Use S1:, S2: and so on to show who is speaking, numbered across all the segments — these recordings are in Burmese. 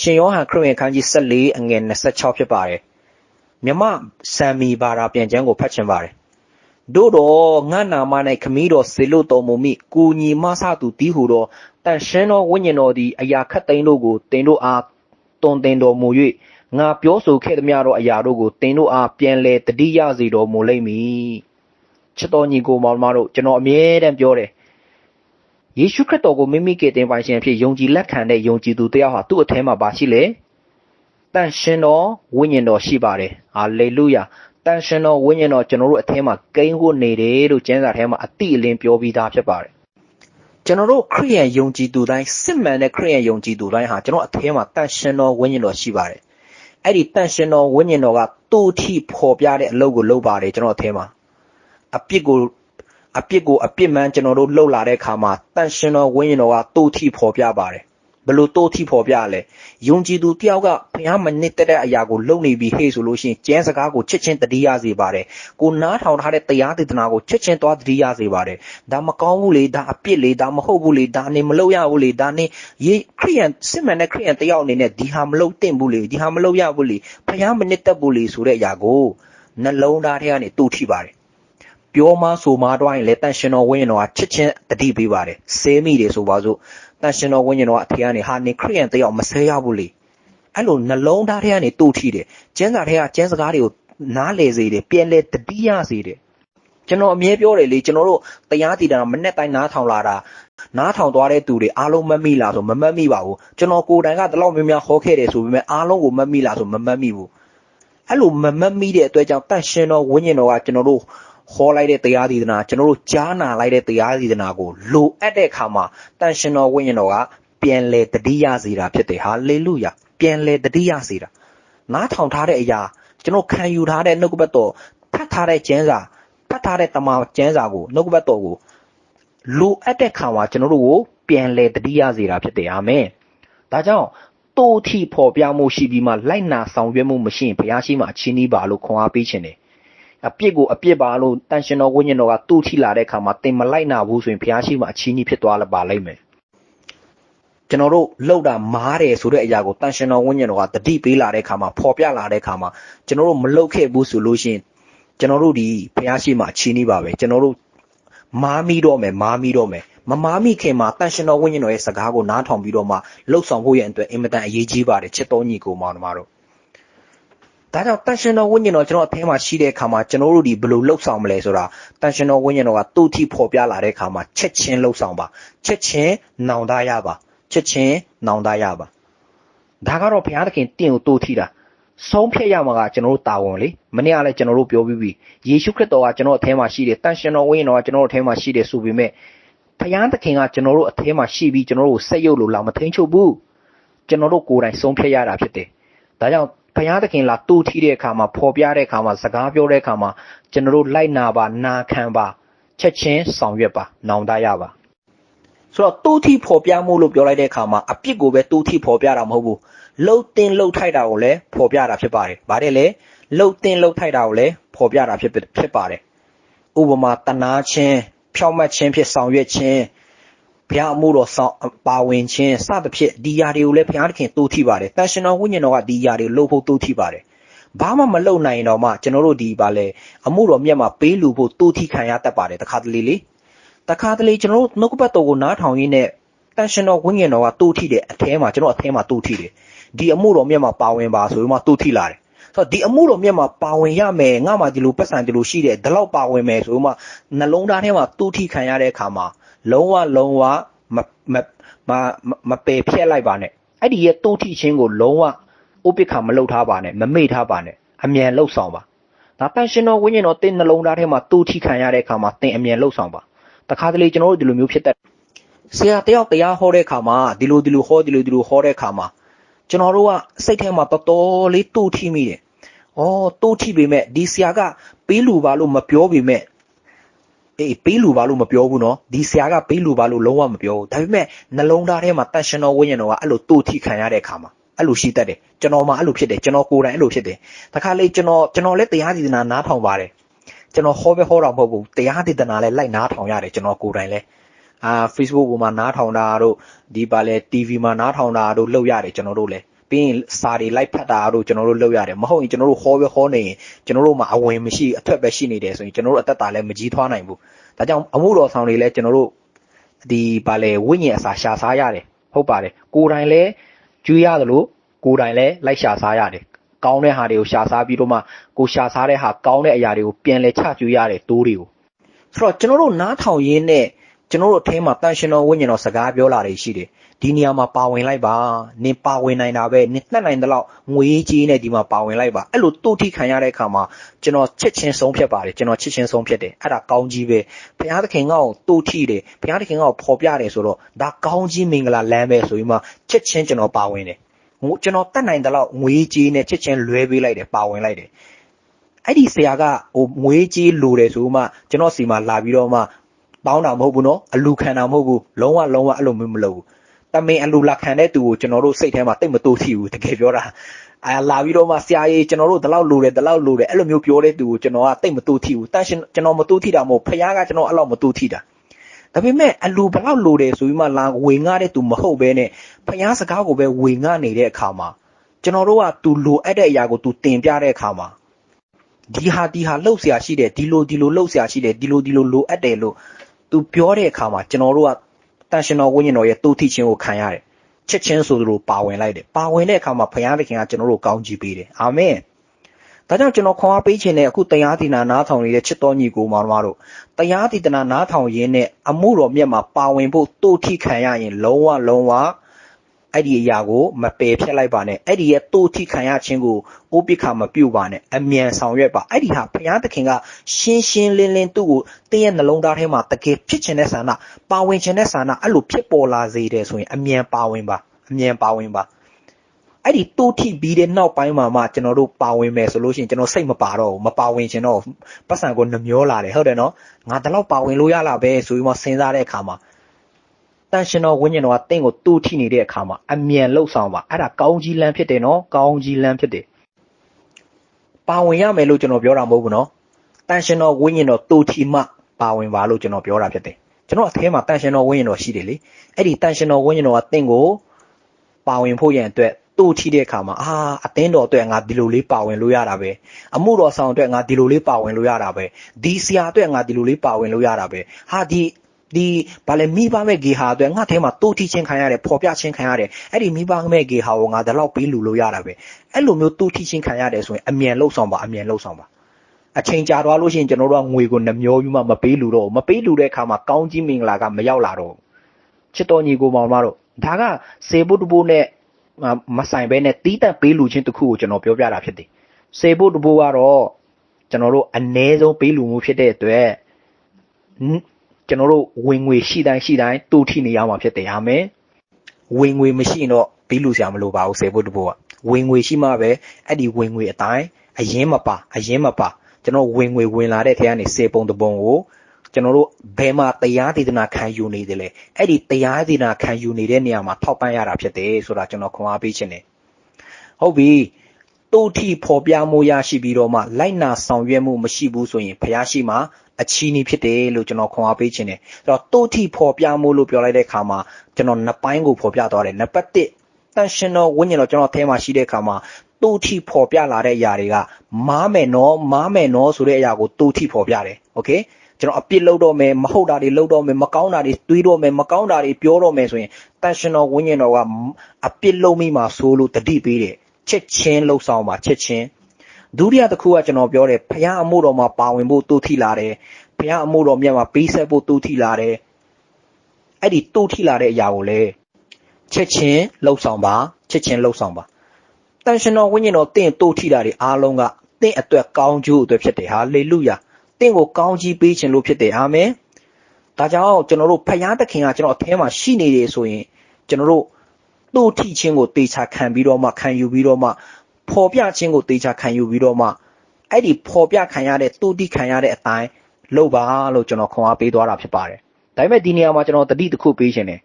S1: ရှင်ယောဟန်ခရစ်ဝင်ခန်းကြီး14အငယ်26ဖြစ်ပါတယ်မြမဆံမီဘာသာပြန်ကျမ်းကိုဖတ်ချင်ပါတယ်တို့တော့ငါနာမ၌ခမည်းတော်စေလို့တော်မူမိကိုညီမဆသူတီးဟုသောတန်ရှင်းသောဝိညာဉ်တော်သည်အရာခတ်သိမ်းတို့ကိုတင်တို့အားတွင်တင်တော်မူ၍ငါပြောဆိုခဲ့သမျှသောအရာတို့ကိုတင်တို့အားပြန်လဲတတိယစေတော်မူလိမ့်မည်ချစ်တော်ညီကိုမောင်မတို့ကျွန်တော်အမြဲတမ်းပြောတယ် ယေရှုခရစ်တော်ကိုမိမိကယ်တင်ပိုင်ရှင်ဖြစ်ယုံကြည်လက်ခံတဲ့ယုံကြည်သူတယောက်ဟာသူ့အထဲမှာပါရှိလေတန်ရှင်တော်ဝိညာဉ်တော်ရှိပါတယ်ဟာလေလုယာတန်ရှင်တော်ဝိညာဉ်တော်ကျွန်တော်တို့အထဲမှာကိန်းဝတ်နေတယ်လို့ကျမ်းစာထဲမှာအတိအလင်းပြောပြီးသားဖြစ်ပါတယ်ကျွန်တော်တို့ခရိယန်ယုံကြည်သူတိုင်းစစ်မှန်တဲ့ခရိယန်ယုံကြည်သူတိုင်းဟာကျွန်တော်အထဲမှာတန်ရှင်တော်ဝိညာဉ်တော်ရှိပါတယ်အဲ့ဒီတန်ရှင်တော်ဝိညာဉ်တော်ကတူထီဖော်ပြတဲ့အလုပ်ကိုလုပ်ပါတယ်ကျွန်တော်အထဲမှာအပြစ်ကို အပြစ်ကိုအပြစ်မှန်ကျွန်တော်တို့လှုပ်လာတဲ့အခါမှာတန်ရှင်တော်ဝိညာဉ်တော်ကတူထီဖော်ပြပါတယ်ဘလို့တိုးထီဖော်ပြလဲယုံကြည်သူတယောက်ကဘုရားမနစ်တဲ့အရာကိုလုပ်နေပြီဟေ့ဆိုလို့ရှိရင်ကျမ်းစကားကိုချစ်ချင်းတတိယစေပါတယ်ကိုနားထောင်ထားတဲ့တရားဒေသနာကိုချစ်ချင်းသွားတတိယစေပါတယ်ဒါမကောင်းဘူးလေဒါအပြစ်လေဒါမဟုတ်ဘူးလေဒါနေမလုပ်ရဘူးလေဒါနေယေခရိယန်စစ်မှန်တဲ့ခရိယန်တယောက်အနေနဲ့ဒီဟာမလုပ်သင့်ဘူးလေဒီဟာမလုပ်ရဘူးလေဘုရားမနစ်သက်ဘူးလေဆိုတဲ့အရာကိုနှလုံးသားထဲကနေတူထီပါတယ် ပြောမဆိုမတွိုင်းလဲတန်ရှင်တော်ဝင်းတော်ကချစ်ချင်းတတိပေးပါတယ်ဆဲမိတယ်ဆိုပါစို့တန်ရှင်တော်ဝိညာဉ်တော်အထေကနေဟာနေခရိယန်တယောက်မဆဲရဘူးလေအဲ့လိုနှလုံးသားထဲကနေတူထီတယ်ကျမ်းစာထဲကကျမ်းစကားတွေကိုနားလည်စေတယ်ပြန်လဲတတိယစေတယ်ကျွန်တော်အမြဲပြောတယ်လေကျွန်တော်တို့တရားတည်တာမနဲ့တိုင်းနားထောင်လာတာနားထောင်သွားတဲ့သူတွေအားလုံးမတ်မိလားဆိုမမတ်မိပါဘူးကျွန်တော်ကိုယ်တိုင်ကတလောက်များများဟောခဲ့တယ်ဆိုပေမဲ့အားလုံးကိုမတ်မိလားဆိုမမတ်မိဘူးအဲ့လိုမမတ်မိတဲ့အတွက်ကြောင့်တန်ရှင်တော်ဝိညာဉ်တော်ကကျွန်တော်တို့ ဟောလိုက်တဲ့တရားဒေသနာကျွန်တော်တို့ကြားနာလိုက်တဲ့တရားဒေသနာကိုလိုအပ်တဲ့အခါမှာတန်ရှင်တော်ဝိညာဉ်တော်ကပြန်လဲတတိယစေတာဖြစ်တယ်ဟာလေလုယာပြန်လဲတတိယစေတာနားထောင်ထားတဲ့အရာကျွန်တော်ခံယူထားတဲ့နှုတ်ကပတ်တော်ဖတ်ထားတဲ့ကျမ်းစာဖတ်ထားတဲ့တမန်ကျမ်းစာကိုနှုတ်ကပတ်တော်ကိုလိုအပ်တဲ့ခါမှာကျွန်တော်တို့ကိုပြန်လဲတတိယစေတာဖြစ်တယ်အာမင်ဒါကြောင့်တိုးထီဖော်ပြမှုရှိပြီးမှလိုက်နာဆောင်ရွက်မှုမရှိရင်ဘုရားရှိမှအချင်းကြီးပါလို့ခွန်အားပေးခြင်းတယ် အပြစ်ကိုအပြစ်ပါလို့တန်ရှင်တော်ဝိညာဉ်တော်ကတူထိလာတဲ့အခါမှာတင်မလိုက်နာဘူးဆိုရင်ဘုရားရှိခိုးအချီးနှီးဖြစ်သွားပါလိမ့်မယ်ကျွန်တော်တို့လှုပ်တာမားတယ်ဆိုတဲ့အရာကိုတန်ရှင်တော်ဝိညာဉ်တော်ကတတိပေးလာတဲ့အခါမှာပေါ်ပြလာတဲ့အခါမှာကျွန်တော်တို့မလှုပ်ခဲ့ဘူးဆိုလို့ရှိရင်ကျွန်တော်တို့ဒီဘုရားရှိခိုးအချီးနှီးပါပဲကျွန်တော်တို့မားမိတော့မယ်မားမိတော့မယ်မမားမိခင်မှာတန်ရှင်တော်ဝိညာဉ်တော်ရဲ့စကားကိုနားထောင်ပြီးတော့မှလှုပ်ဆောင်ဖို့ရဲ့အတွက်အင်မတန်အရေးကြီးပါတယ်ချစ်တော်ညီကိုမောင်နှမတို့ ဒါကြောင့်တန်ရှင်တော်ဝိညာဉ်တော်ကျွန်တော်အထဲမှာရှိတဲ့အခါမှာကျွန်တော်တို့ဒီဘယ်လိုလှုပ်ဆောင်မလဲဆိုတာတန်ရှင်တော်ဝိညာဉ်တော်ကတူတီဖော်ပြလာတဲ့အခါမှာချက်ချင်းလှုပ်ဆောင်ပါချက်ချင်းနောင်တရပါချက်ချင်းနောင်တရပါဒါကတော့ဘုရားသခင်တင့်ကိုတူထီတာဆုံးဖြတ်ရမှာကကျွန်တော်တို့တာဝန်လေမနေ့ကလည်းကျွန်တော်တို့ပြောပြီးပြီယေရှုခရစ်တော်ကကျွန်တော်အထဲမှာရှိတယ်တန်ရှင်တော်ဝိညာဉ်တော်ကကျွန်တော်တို့အထဲမှာရှိတယ်ဆိုပေမဲ့ဘုရားသခင်ကကျွန်တော်တို့အထဲမှာရှိပြီးကျွန်တော်တို့ကိုဆက်ရုပ်လို့လာမထိန်ချုပ်ဘူးကျွန်တော်တို့ကိုယ်တိုင်ဆုံးဖြတ်ရတာဖြစ်တယ်ဒါကြောင့် ဘုရားသခင်လာတူထီတဲ့အခါမှာဖော်ပြတဲ့အခါမှာစကားပြောတဲ့အခါမှာကျွန်တော်တို့လိုက်နာပါနာခံပါချက်ချင်းဆောင်ရွက်ပါနောင်တရပါဆိုတော့တူထီဖော်ပြမှုလို့ပြောလိုက်တဲ့အခါမှာအပြစ်ကိုပဲတူထီဖော်ပြတာမဟုတ်ဘူးလှုပ်တင်လှုပ်ထိုက်တာကိုလည်းဖော်ပြတာဖြစ်ပါတယ်။ဗါတယ်လေလှုပ်တင်လှုပ်ထိုက်တာကိုလည်းဖော်ပြတာဖြစ်ဖြစ်ပါတယ်။ဥပမာတနာချင်းဖြောင့်မတ်ခြင်းဖြစ်ဆောင်ရွက်ခြင်း ဘုရားအမှုတော်ဆောင်ပါဝင်ခြင်းစသဖြင့်ဒီຢာတွေကိုလည်းဘုရားသခင်တိုးထိပါတယ်တန်ရှင်တော်ဝိညာဉ်တော်ကဒီຢာတွေလှုပ်ဖို့တိုးထိပါတယ်ဘာမှမလုပ်နိုင်တော့မှကျွန်တော်တို့ဒီပါလေအမှုတော်မြတ်မှာပေးလူဖို့တိုးထိခံရတတ်ပါတယ်တခါတလေလေတခါတလေကျွန်တော်တို့နှုတ်ကပတ်တော်ကိုနားထောင်ရင်းနဲ့တန်ရှင်တော်ဝိညာဉ်တော်ကတိုးထိတယ်အထဲမှာကျွန်တော်အထဲမှာတိုးထိတယ်ဒီအမှုတော်မြတ်မှာပါဝင်ပါဆိုပြီးမှတိုးထိလာတယ်ဆိုတော့ဒီအမှုတော်မြတ်မှာပါဝင်ရမယ်ငါမှဒီလိုပတ်စံဒီလိုရှိတယ်ဒီလောက်ပါဝင်မယ်ဆိုမှနှလုံးသားထဲမှာတိုးထိခံရတဲ့အခါမှာ လုံးဝလုံးဝမမမမပယ်ဖြတ်လိုက်ပါနဲ့အဲ့ဒီရဲ့တိုးထိချင်းကိုလုံးဝဥပိ္ပခာမလုပ်ထားပါနဲ့မမေ့ထားပါနဲ့အမြန်လှုပ်ဆောင်ပါဒါပန်ရှင်တော်ဝိညာဉ်တော်တင်းနှလုံးသားထဲမှာတိုးထိခံရတဲ့အခါမှာတင်အမြန်လှုပ်ဆောင်ပါတခါတလေကျွန်တော်တို့ဒီလိုမျိုးဖြစ်တတ်ဆရာတယောက်တရားဟောတဲ့အခါမှာဒီလိုဒီလိုဟောဒီလိုဒီလိုဟောတဲ့အခါမှာကျွန်တော်တို့ကစိတ်ထဲမှာတော်တော်လေးတိုးထိမိတယ်။အော်တိုးထိပေမဲ့ဒီဆရာကပေးလူပါလို့မပြောပေမဲ့ အေးပေးလူပါလို့မပြောဘူးနော်ဒီဆရာကပေးလူပါလို့လုံးဝမပြောဘူးဒါပေမဲ့နှလုံးသားထဲမှာတန်ရှင်တော်ဝိညာဉ်တော်ကအဲ့လိုတူထိခံရတဲ့အခါမှာအဲ့လိုရှိတတ်တယ်ကျွန်တော်မှအဲ့လိုဖြစ်တယ်ကျွန်တော်ကိုယ်တိုင်အဲ့လိုဖြစ်တယ်တခါလေကျွန်တော်ကျွန်တော်လည်းတရားဒေသနာနားထောင်ပါတယ်ကျွန်တော်ဟောပဲဟောတာမဟုတ်ဘူးတရားဒေသနာလည်းလိုက်နားထောင်ရတယ်ကျွန်တော်ကိုယ်တိုင်လည်းအာ Facebook ပေါ်မှာနားထောင်တာတို့ဒီပါလေ TV မှာနားထောင်တာတို့လုပ်ရတယ်ကျွန်တော်တို့လည်း ပြီးရင်စာတွေလိုက်ဖတ်တာတို့ကျွန်တော်တို့လုပ်ရတယ်မဟုတ်ရင်ကျွန်တော်တို့ဟောပဲဟောနေရင်ကျွန်တော်တို့မှာအဝင်မရှိအထက်ပဲရှိနေတယ်ဆိုရင်ကျွန်တော်တို့အသက်တာလည်းမကြီးထွားနိုင်ဘူးဒါကြောင့်အမှုတော်ဆောင်တွေလည်းကျွန်တော်တို့ဒီဗာလေဝိညာဉ်အစာရှာစားရတယ်ဟုတ်ပါတယ်ကိုယ်တိုင်လည်းကျွေးရတယ်လို့ကိုယ်တိုင်လည်းလိုက်ရှာစားရတယ်ကောင်းတဲ့ဟာတွေကိုရှာစားပြီးတော့မှကိုရှာစားတဲ့ဟာကောင်းတဲ့အရာတွေကိုပြန်လဲချကျွေးရတယ်တိုးတွေကိုဆိုတော့ကျွန်တော်တို့နားထောင်ရင်းနဲ့ ကျွန်တော်တို့အထဲမှာတန်ရှင်တော်ဝိညာဉ်တော်စကားပြောလာတွေရှိတယ်ဒီနေရာမှာပါဝင်လိုက်ပါနင်ပါဝင်နိုင်တာပဲနင်နှက်နိုင်တဲ့လောက်ငွေကြီးနဲ့ဒီမှာပါဝင်လိုက်ပါအဲ့လိုတို့ထိခံရတဲ့အခါမှာကျွန်တော်ချစ်ချင်းဆုံးဖြတ်ပါတယ်ကျွန်တော်ချစ်ချင်းဆုံးဖြတ်တယ်အဲ့ဒါကောင်းကြီးပဲဘုရားသခင်ကတို့ထိတယ်ဘုရားသခင်ကဖော်ပြတယ်ဆိုတော့ဒါကောင်းကြီးမင်္ဂလာလမ်းပဲဆိုပြီးမှချစ်ချင်းကျွန်တော်ပါဝင်တယ်ငိုကျွန်တော်တတ်နိုင်တဲ့လောက်ငွေကြီးနဲ့ချစ်ချင်းလွဲပေးလိုက်တယ်ပါဝင်လိုက်တယ်အဲ့ဒီဆရာကဟိုငွေကြီးလိုတယ်ဆိုမှကျွန်တော်စီမှာလာပြီးတော့မှ တောင်းတာမဟုတ်ဘူးနော်အလူခံတာမဟုတ်ဘူးလုံးဝလုံးဝအဲ့လိုမျိုးမလုပ်ဘူးတမင်အလူလာခံတဲ့သူကိုကျွန်တော်တို့စိတ်ထဲမှာတိတ်မတိုးထီဘူးတကယ်ပြောတာအာလာပြီးတော့မှဆရာကြီးကျွန်တော်တို့ဒီလောက်လိုတယ်ဒီလောက်လိုတယ်အဲ့လိုမျိုးပြောတဲ့သူကိုကျွန်တော်ကတိတ်မတိုးထီဘူးတန်ရှင်ကျွန်တော်မတိုးထီတာမဟုတ်ဖခင်ကကျွန်တော်အဲ့လောက်မတိုးထီတာဒါပေမဲ့အလူဘလောက်လိုတယ်ဆိုပြီးမှလာဝေငှတဲ့သူမဟုတ်ဘဲနဲ့ဖခင်စကားကိုပဲဝေငှနေတဲ့အခါမှာကျွန်တော်တို့ကသူလိုအပ်တဲ့အရာကိုသူတင်ပြတဲ့အခါမှာဒီဟာဒီဟာလှုပ်ရှားရှိတယ်ဒီလိုဒီလိုလှုပ်ရှားရှိတယ်ဒီလိုဒီလိုလိုအပ်တယ်လို့ သူပြောတဲ့အခါမှာကျွန်တော်တို့ကတန်ရှင်တော်ဝိညာဉ်တော်ရဲ့တိုးထိခြင်းကိုခံရတယ်ချစ်ချင်းဆိုသလိုပါဝင်လိုက်တယ်ပါဝင်တဲ့အခါမှာဘုရားသခင်ကကျွန်တော်တို့ကောင်းချီးပေးတယ်အာမင်ဒါကြောင့်ကျွန်တော်ခွန်အားပေးခြင်းနဲ့အခုတရားဒေသနာနားထောင်နေတဲ့ချစ်တော်ညီကိုမောင်တို့တရားဒေသနာနားထောင်ရင်းနဲ့အမှုတော်မြတ်မှာပါဝင်ဖို့တိုးထိခံရရင်လုံးဝလုံးဝ အဲ့ဒီအရာကိုမပယ်ဖြတ်လိုက်ပါနဲ့အဲ့ဒီရဲ့တိုးထိခံရခြင်းကိုအိုးပိခါမပြုတ်ပါနဲ့အမြန်ဆောင်ရွက်ပါအဲ့ဒီဟာဘုရားသခင်ကရှင်းရှင်းလင်းလင်းသူ့ကိုတင်းရဲ့နှလုံးသားထဲမှာတကယ်ဖြစ်ခြင်းတဲ့ဆန္ဒပါဝင်ခြင်းတဲ့ဆန္ဒအဲ့လိုဖြစ်ပေါ်လာစေတယ်ဆိုရင်အမြန်ပါဝင်ပါအမြန်ပါဝင်ပါအဲ့ဒီတိုးထိပြီးတဲ့နောက်ပိုင်းမှာမှကျွန်တော်တို့ပါဝင်မယ်ဆိုလို့ရှိရင်ကျွန်တော်စိတ်မပါတော့ဘူးမပါဝင်ချင်တော့ပတ်စံကိုနှမျောလာတယ်ဟုတ်တယ်နော်ငါတလောက်ပါဝင်လို့ရလာပဲဆိုပြီးမှစဉ်းစားတဲ့အခါမှာတ န်ရှင်တော်ဝိညာဉ်တော်ကတင့်ကိုတူထိနေတဲ့အခါမှာအမြန်လှုပ်ဆောင်ပါအဲ့ဒါကောင်းကြီးလမ်းဖြစ်တယ်နော်ကောင်းကြီးလမ်းဖြစ်တယ်ပါဝင်ရမယ်လို့ကျွန်တော်ပြောတာမဟုတ်ဘူးနော်တန်ရှင်တော်ဝိညာဉ်တော်တူထိမှပါဝင်ပါလို့ကျွန်တော်ပြောတာဖြစ်တယ်ကျွန်တော်အထဲမှာတန်ရှင်တော်ဝိညာဉ်တော်ရှိတယ်လေအဲ့ဒီတန်ရှင်တော်ဝိညာဉ်တော်ကတင့်ကိုပါဝင်ဖို့ရန်အတွက်တို့ထိတဲ့အခါမှာအာအသင်းတော်အတွက်ငါဒီလိုလေးပါဝင်လို့ရတာပဲအမှုတော်ဆောင်အတွက်ငါဒီလိုလေးပါဝင်လို့ရတာပဲဒီဆရာအတွက်ငါဒီလိုလေးပါဝင်လို့ရတာပဲဟာဒီ ဒီဗာလေမိဘမဲ့ဂေဟာအတွက်ငါထဲမှာတိုးထီချင်းခံရတယ်ပေါ်ပြချင်းခံရတယ်အဲ့ဒီမိဘမဲ့ဂေဟာကိုငါဒီလောက်ပေးလူလို့ရတာပဲအဲ့လိုမျိုးတိုးထီချင်းခံရတယ်ဆိုရင်အမြန်လှုပ်ဆောင်ပါအမြန်လှုပ်ဆောင်ပါအချိန်ကြာသွားလို့ရှိရင်ကျွန်တော်တို့ကငွေကိုနှမျောပြီးမှမပေးလူတော့မပေးလူတဲ့အခါမှာကောင်းကြီးမင်္ဂလာကမရောက်လာတော့ချစ်တော်ညီကိုမောင်မတို့ဒါကစေဖို့တဖို့နဲ့မဆိုင်ဘဲနဲ့တီးတက်ပေးလူချင်းတစ်ခုကိုကျွန်တော်ပြောပြတာဖြစ်တယ်စေဖို့တဖို့ကတော့ကျွန်တော်တို့အ ਨੇ ဆုံးပေးလူမှုဖြစ်တဲ့အတွက် ကျွန်တော်တို့ဝင်ငွေရှိတိုင်းရှိတိုင်းတူထိနေရမှာဖြစ်တယ်အာမင်ဝင်ငွေမရှိရင်တော့ပေးလူစရာမလိုပါဘူးစေဖို့တဖို့ကဝင်ငွေရှိမှပဲအဲ့ဒီဝင်ငွေအတိုင်းအရင်မပါအရင်မပါကျွန်တော်ဝင်ငွေဝင်လာတဲ့ထဲကနေစေပုံတပုံကိုကျွန်တော်တို့ဘယ်မှာတရားဒေသနာခံယူနေတယ်လဲအဲ့ဒီတရားဒေသနာခံယူနေတဲ့နေရာမှာထောက်ပံ့ရတာဖြစ်တယ်ဆိုတာကျွန်တော်ခွန်အားပေးခြင်းတယ်ဟုတ်ပြီတူထီဖော်ပြမှုရရှိပြီးတော့မှလိုက်နာဆောင်ရွက်မှုမရှိဘူးဆိုရင်ဖျားရှိမှ အချီးနီးဖြစ်တယ်လို့ကျွန်တော်ခွန်အားပေးခြင်းတယ်အဲ့တော့တူထီဖော်ပြမှုလို့ပြောလိုက်တဲ့အခါမှာကျွန်တော်နှစ်ပိုင်းကိုဖော်ပြသွားတယ်နံပါတ်1တန်ရှင်တော်ဝိညာဉ်တော်ကျွန်တော်အဲမှာရှိတဲ့အခါမှာတူထီဖော်ပြလာတဲ့အရာတွေကမားမယ်နော်မားမယ်နော်ဆိုတဲ့အရာကိုတူထီဖော်ပြတယ်โอเคကျွန်တော်အပြစ်လုပ်တော့မယ်မဟုတ်တာတွေလုပ်တော့မယ်မကောင်းတာတွေတွေးတော့မယ်မကောင်းတာတွေပြောတော့မယ်ဆိုရင်တန်ရှင်တော်ဝိညာဉ်တော်ကအပြစ်လုပ်မိမှာဆိုလို့တတိပေးတယ်ချက်ချင်းလှုပ်ဆောင်ပါချက်ချင်း ဒုတိယတစ်ခုကကျွန်တော်ပြောတယ်ဖခင်အမှုတော်မှာပါဝင်ဖို့တူထိလာတယ်ဖခင်အမှုတော်မြတ်မှာပေးဆက်ဖို့တူထိလာတယ်အဲ့ဒီတူထိလာတဲ့အရာကိုလေချက်ချင်းလှုပ်ဆောင်ပါချက်ချင်းလှုပ်ဆောင်ပါတန်ရှင်တော်ဝိညာဉ်တော်တင့်တူထိတာတွေအားလုံးကတင့်အတွက်ကောင်းကျိုးအတွက်ဖြစ်တယ်ဟာလေလုယာတင့်ကိုကောင်းကြီးပေးခြင်းလို့ဖြစ်တယ်အာမင်ဒါကြောင့်ကျွန်တော်တို့ဖယားသခင်ကကျွန်တော်အထဲမှာရှိနေတယ်ဆိုရင်ကျွန်တော်တို့သူ့ထိချင်းကိုတေချာခံပြီးတော့မှခံယူပြီးတော့မှ ဖော်ပြခြင်းကိုတေချာခံယူပြီးတော့မှအဲ့ဒီဖော်ပြခံရတဲ့သူ့တိခံရတဲ့အတိုင်းလုပ်ပါလို့ကျွန်တော်ခွန်အားပေးသွားတာဖြစ်ပါတယ်ဒါပေမဲ့ဒီနေရာမှာကျွန်တော်တတိတစ်ခုပေးခြင်းတယ်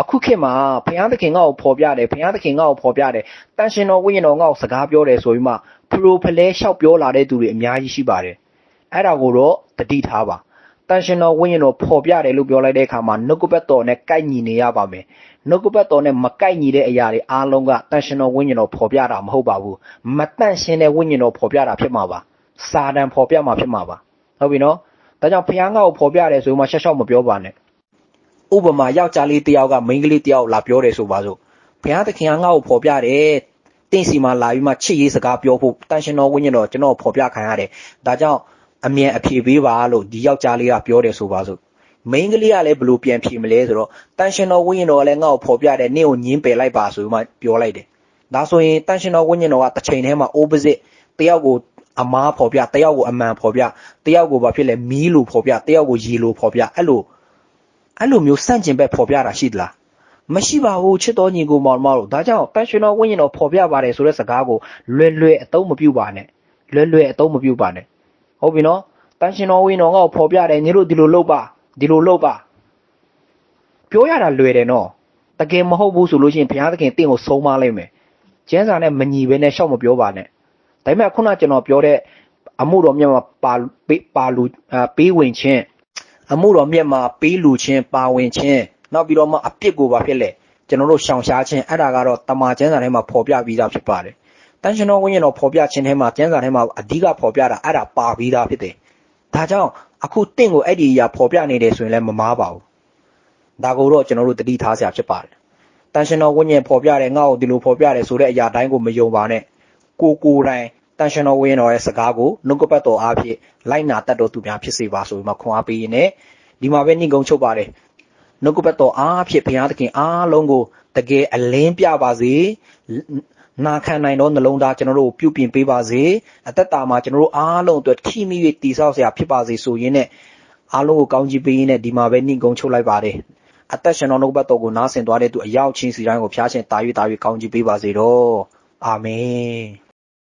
S1: အခုခေတ်မှာဘုရားသခင်ငါ့ကိုဖော်ပြတယ်ဘုရားသခင်ငါ့ကိုဖော်ပြတယ်တန်ရှင်တော်ဝိညာဉ်တော်ငါ့ကိုစကားပြောတယ်ဆိုပြီးမှဖရိုဖလဲလျှောက်ပြောလာတဲ့သူတွေအများကြီးရှိပါတယ်အဲ့ဒါကိုတော့တတိထားပါ တတန်ရှင်တော်ဝိညာဉ်တော်ဖော်ပြတယ်လို့ပြောလိုက်တဲ့အခါမှာနှုတ်ကပတ်တော်နဲ့ကိုက်ညီနေရပါမယ်နှုတ်ကပတ်တော်နဲ့မကိုက်ညီတဲ့အရာတွေအားလုံးကတန်ရှင်တော်ဝိညာဉ်တော်ဖော်ပြတာမဟုတ်ပါဘူးမတန့်ရှင်တဲ့ဝိညာဉ်တော်ဖော်ပြတာဖြစ်မှာပါစာတန်ဖော်ပြမှာဖြစ်မှာပါဟုတ်ပြီနော်ဒါကြောင့်ဖျားငါ့ကိုဖော်ပြတယ်ဆိုမှရှက်ရှောက်မပြောပါနဲ့ဥပမာယောက်ျားလေးတစ်ယောက်ကမိန်းကလေးတစ်ယောက်လာပြောတယ်ဆိုပါစို့ဘုရားသခင်ကငါ့ကိုဖော်ပြတယ်တင့်စီမှာလာပြီးမှချစ်ရေးစကားပြောဖို့တန်ရှင်တော်ဝိညာဉ်တော်ကျွန်တော်ဖော်ပြခံရတယ်ဒါကြောင့် အမြန်အဖြေပေးပါလို့ဒီယောက်ျားလေးကပြောတယ်ဆိုပါစို့မိန်းကလေးကလည်းဘယ်လိုပြန်ဖြေမလဲဆိုတော့တန်ရှင်တော်ဝိညာဉ်တော်ကလည်းငါ့ကိုဖော်ပြတယ်နင့်ကိုညင်းပယ်လိုက်ပါဆိုပြီးမှပြောလိုက်တယ်ဒါဆိုရင်တန်ရှင်တော်ဝိညာဉ်တော်ကတစ်ချိန်တည်းမှာ opposite တယောက်ကိုအမားဖော်ပြတယောက်ကိုအမှန်ဖော်ပြတယောက်ကိုဘာဖြစ်လဲမီးလိုဖော်ပြတယောက်ကိုရေလိုဖော်ပြအဲ့လိုအဲ့လိုမျိုးစန့်ကျင်ဘက်ဖော်ပြတာရှိသလားမရှိပါဘူးချစ်တော်ညီကိုမောင်မတို့ဒါကြောင့်တန်ရှင်တော်ဝိညာဉ်တော်ဖော်ပြပါတယ်ဆိုတဲ့စကားကိုလွယ်လွယ်အသုံးမပြုပါနဲ့လွယ်လွယ်အသုံးမပြုပါနဲ့ ဟုတ်ပြီနော်တန်ရှင်တော်ဝိညာဉ်တော်ကဖော်ပြတယ်ညီတို့ဒီလိုလုပ်ပါဒီလိုလုပ်ပါပြောရတာလွယ်တယ်နော်တကယ်မဟုတ်ဘူးဆိုလို့ရှိရင်ဘုရားသခင်တင့်ကိုဆုံးမလိုက်မယ်ကျမ်းစာနဲ့မညီဘဲနဲ့ရှောက်မပြောပါနဲ့ဒါပေမဲ့ခုနကျွန်တော်ပြောတဲ့အမှုတော်မြတ်မှာပါပေးပါလူအာပေးဝင်ခြင်းအမှုတော်မြတ်မှာပေးလူခြင်းပါဝင်ခြင်းနောက်ပြီးတော့မှအပြစ်ကိုပါဖြစ်လေကျွန်တော်တို့ရှောင်ရှားခြင်းအဲ့ဒါကတော့တမန်ကျမ်းစာထဲမှာဖော်ပြပြီးသားဖြစ်ပါတယ် တန်ရှင်တော်ဝိညာဉ်တော်ဖော်ပြခြင်းထဲမှာကျမ်းစာထဲမှာအဓိကဖော်ပြတာအဲ့ဒါပါပြီးသားဖြစ်တယ်ဒါကြောင့်အခုတင့်ကိုအဲ့ဒီအရာဖော်ပြနေတယ်ဆိုရင်လည်းမမားပါဘူးဒါကိုတော့ကျွန်တော်တို့တတိထားစရာဖြစ်ပါတယ်တန်ရှင်တော်ဝိညာဉ်ဖော်ပြတယ်ငါ့ကိုဒီလိုဖော်ပြတယ်ဆိုတဲ့အရာတိုင်းကိုမယုံပါနဲ့ကိုကိုယ်တိုင်တန်ရှင်တော်ဝိညာဉ်တော်ရဲ့စကားကိုနှုတ်ကပတ်တော်အားဖြင့်လိုက်နာတတ်တော်သူများဖြစ်စေပါဆိုပြီးမှခွန်အားပေးရင်းနဲ့ဒီမှာပဲညှိကုန်းချုပ်ပါတယ်နှုတ်ကပတ်တော်အားဖြင့်ဘုရားသခင်အားလုံးကိုတကယ်အလင်းပြပါစေ နာခံနိုင်သောနှလုံးသားကျွန်တော်တို့ပြုပြင်ပေးပါစေအသက်တာမှာကျွန်တော်တို့အားလုံးအတွက်ထိမိ၍တည်ဆောက်စရာဖြစ်ပါစေဆိုရင်းနဲ့အားလုံးကိုကောင်းချီးပေးရင်းနဲ့ဒီမှာပဲညှိကုန်းချုပ်လိုက်ပါတယ်အသက်ရှင်တော်နှုတ်ဘတ်တော်ကိုနားဆင်သွားတဲ့သူအရောက်ချင်းစီတိုင်းကိုဖျားရှင်တာ၍တာ၍ကောင်းချီးပေးပါစေတော့အာမင်